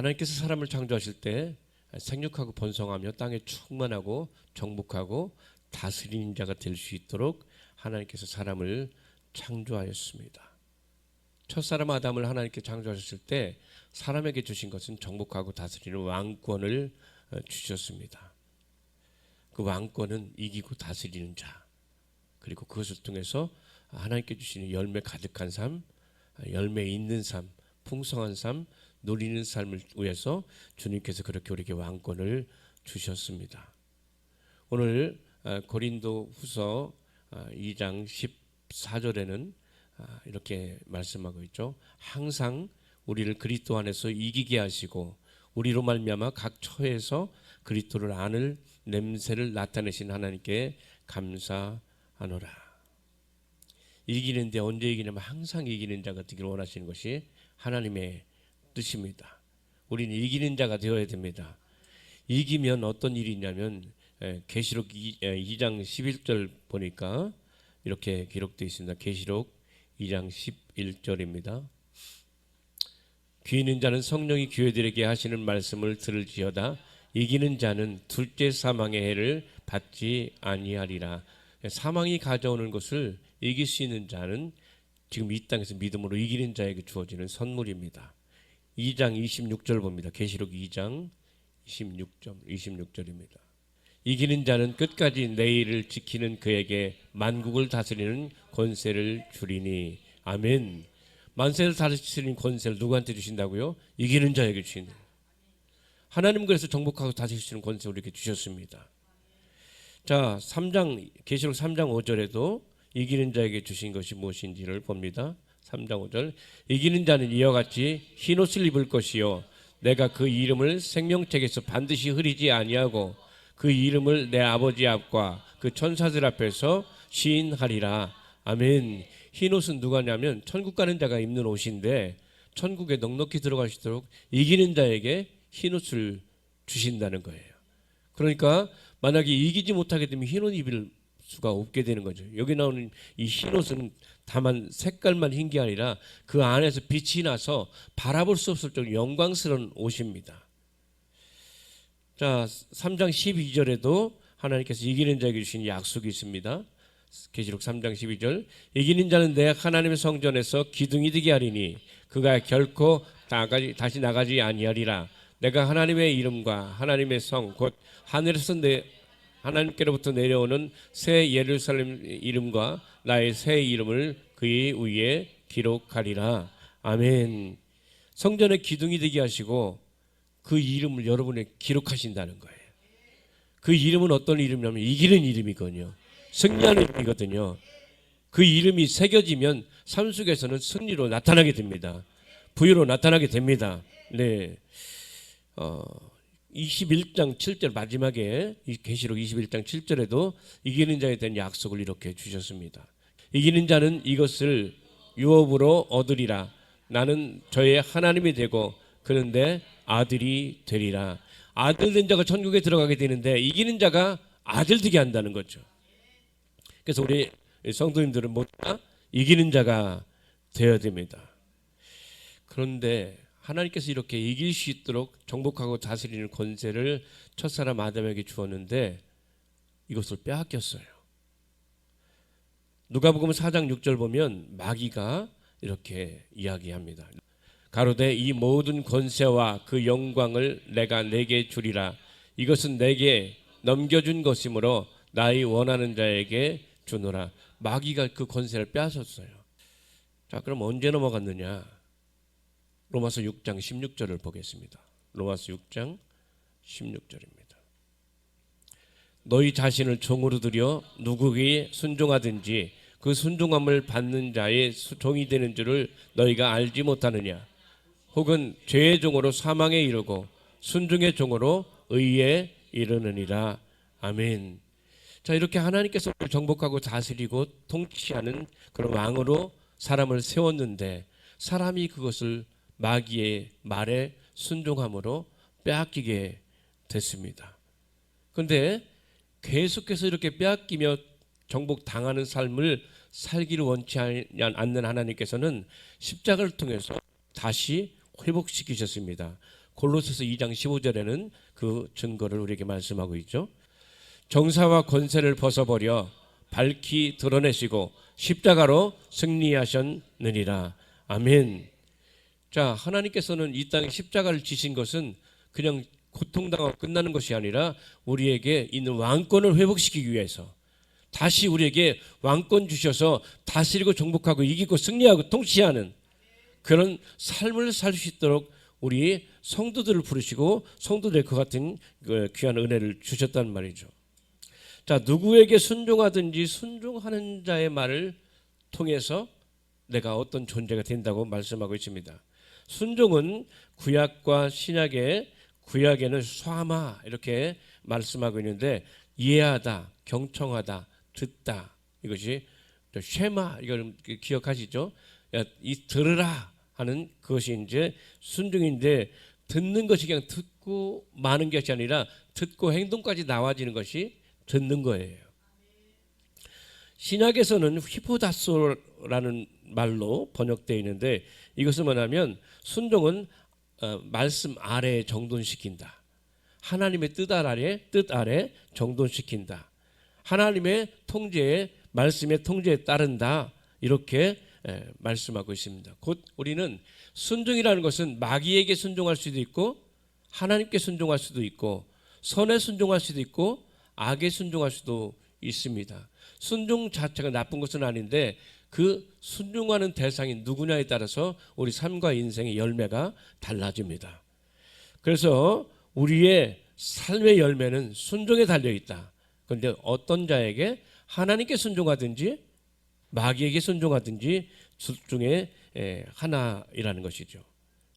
하나님께서 사람을 창조하실 때 생육하고 번성하며 땅에 충만하고 정복하고 다스리는 자가 될 수 있도록 하나님께서 사람을 창조하였습니다. 첫사람 아담을 하나님께 창조하셨을 때 사람에게 주신 것은 정복하고 다스리는 왕권을 어, 주셨습니다. 그 왕권은 이기고 다스리는 자 그리고 그것을 통해서 하나님께 주시는 열매 가득한 삶, 열매 있는 삶, 풍성한 삶, 누리는 삶을 위해서 주님께서 그렇게 우리에게 왕권을 주셨습니다. 오늘 아, 고린도 후서 2장 14절에는 아, 이렇게 말씀하고 있죠. 항상 우리를 그리스도 안에서 이기게 하시고 우리로 말미암아 각 처에서 그리스도를 아는 냄새를 나타내신 하나님께 감사하노라. 이기는데 언제 이기냐면 항상 이기는 자가 되기를 원하시는 것이 하나님의 뜻입니다. 우리는 이기는 자가 되어야 됩니다. 이기면 어떤 일이 있냐면 예, 계시록 2장 11절 보니까 이렇게 기록되어 있습니다. 계시록 2장 11절입니다. 귀 있는 자는 성령이 교회들에게 하시는 말씀을 들을지어다 이기는 자는 둘째 사망의 해를 받지 아니하리라. 사망이 가져오는 것을 이길 수 있는 자는 지금 이 땅에서 믿음으로 이기는 자에게 주어지는 선물입니다. 2장 26절 봅니다. 계시록 2장 26점 26절입니다. 이기는 자는 끝까지 내 일을 지키는 그에게 만국을 다스리는 권세를 주리니 아멘. 만세를 다스리는 권세를 누구한테 주신다고요? 이기는 자에게 주신다. 하나님 그래서 정복하고 다스리시는 권세 우리에게 주셨습니다. 자, 3장 계시록 3장 5절에도 이기는 자에게 주신 것이 무엇인지를 봅니다. 3장 5절. 이기는 자는 이와 같이 흰 옷을 입을 것이요. 내가 그 이름을 생명책에서 반드시 흐리지 아니하고 그 이름을 내 아버지 앞과 그 천사들 앞에서 시인하리라. 아멘. 흰 옷은 누가냐면 천국 가는 자가 입는 옷인데 천국에 넉넉히 들어갈 수 있도록 이기는 자에게 흰 옷을 주신다는 거예요. 그러니까 만약에 이기지 못하게 되면 흰옷 입을 수가 없게 되는 거죠. 여기 나오는 이 흰 옷은 다만 색깔만 흰 게 아니라 그 안에서 빛이 나서 바라볼 수 없을 정도로 영광스러운 옷입니다. 자, 3장 12절에도 하나님께서 이기는 자에게 주신 약속이 있습니다. 계시록 3장 12절 이기는 자는 내 하나님의 성전에서 기둥이 되게 하리니 그가 결코 나가지, 다시 나가지 아니하리라 내가 하나님의 이름과 하나님의 성 곧 하늘에서 내 하나님께로부터 내려오는 새 예루살렘 이름과 나의 새 이름을 그의 위에 기록하리라. 아멘. 성전의 기둥이 되게 하시고 그 이름을 여러분에 기록하신다는 거예요. 그 이름은 어떤 이름이냐면 이기는 이름이거든요. 승리하는 이름이거든요. 그 이름이 새겨지면 삶 속에서는 승리로 나타나게 됩니다. 부유로 나타나게 됩니다. 네. 어, 21장 7절 마지막에 이 계시록 21장 7절에도 이기는 자에 대한 약속을 이렇게 주셨습니다. 이기는 자는 이것을 유업으로 얻으리라. 나는 저의 하나님이 되고 그런데 아들이 되리라. 아들 된 자가 천국에 들어가게 되는데 이기는 자가 아들 되게 한다는 거죠. 그래서 우리 성도님들은 모두 다 이기는 자가 되어야 됩니다. 그런데 하나님께서 이렇게 이길 수 있도록 정복하고 다스리는 권세를 첫사람 아담에게 주었는데 이것을 빼앗겼어요. 누가복음 4장 6절 보면 마귀가 이렇게 이야기합니다. 가로되 이 모든 권세와 그 영광을 내가 내게 주리라. 이것은 내게 넘겨준 것이므로 나의 원하는 자에게 주노라. 마귀가 그 권세를 빼앗았어요. 자, 그럼 언제 넘어갔느냐? 로마서 6장 16절을 보겠습니다. 로마서 6장 16절입니다. 너희 자신을 종으로 들여 누구에게 순종하든지 그 순종함을 받는 자의 종이 되는 줄을 너희가 알지 못하느냐? 혹은 죄의 종으로 사망에 이르고 순종의 종으로 의에 이르느니라. 아멘. 자 이렇게 하나님께서 정복하고 다스리고 통치하는 그런 왕으로 사람을 세웠는데 사람이 그것을 마귀의 말에 순종함으로 빼앗기게 됐습니다. 그런데 계속해서 이렇게 빼앗기며 정복 당하는 삶을 살기를 원치 않는 하나님께서는 십자가를 통해서 다시 회복시키셨습니다. 골로새서 2장 15절에는 그 증거를 우리에게 말씀하고 있죠. 정사와 권세를 벗어버려 밝히 드러내시고 십자가로 승리하셨느니라. 아멘. 자, 하나님께서는 이 땅에 십자가를 지신 것은 그냥 고통당하고 끝나는 것이 아니라 우리에게 있는 왕권을 회복시키기 위해서 다시 우리에게 왕권 주셔서 다스리고 정복하고 이기고 승리하고 통치하는 그런 삶을 살 수 있도록 우리 성도들을 부르시고 성도들 그 같은 그 귀한 은혜를 주셨단 말이죠. 자, 누구에게 순종하든지 순종하는 자의 말을 통해서 내가 어떤 존재가 된다고 말씀하고 있습니다. 순종은 구약과 신약의 구약에는 쏴마 이렇게 말씀하고 있는데 이해하다, 경청하다, 듣다 이것이 또 쉐마 이걸 기억하시죠? 야, 이 들으라 하는 그것이 이제 순종인데 듣는 것이 그냥 듣고 마는 것이 아니라 듣고 행동까지 나와지는 것이 듣는 거예요. 신약에서는 휘포다소라는 말로 번역되어 있는데 이것은 뭐냐면 순종은 어, 말씀 아래에 정돈시킨다. 하나님의 뜻 아래 뜻 아래 정돈시킨다. 하나님의 통제에 말씀의 통제에 따른다. 이렇게 에, 말씀하고 있습니다. 곧 우리는 순종이라는 것은 마귀에게 순종할 수도 있고 하나님께 순종할 수도 있고 선에 순종할 수도 있고 악에 순종할 수도 있습니다. 순종 자체가 나쁜 것은 아닌데 그 순종하는 대상이 누구냐에 따라서 우리 삶과 인생의 열매가 달라집니다. 그래서 우리의 삶의 열매는 순종에 달려 있다. 그런데 어떤 자에게 하나님께 순종하든지 마귀에게 순종하든지 둘 중에 에, 하나이라는 것이죠.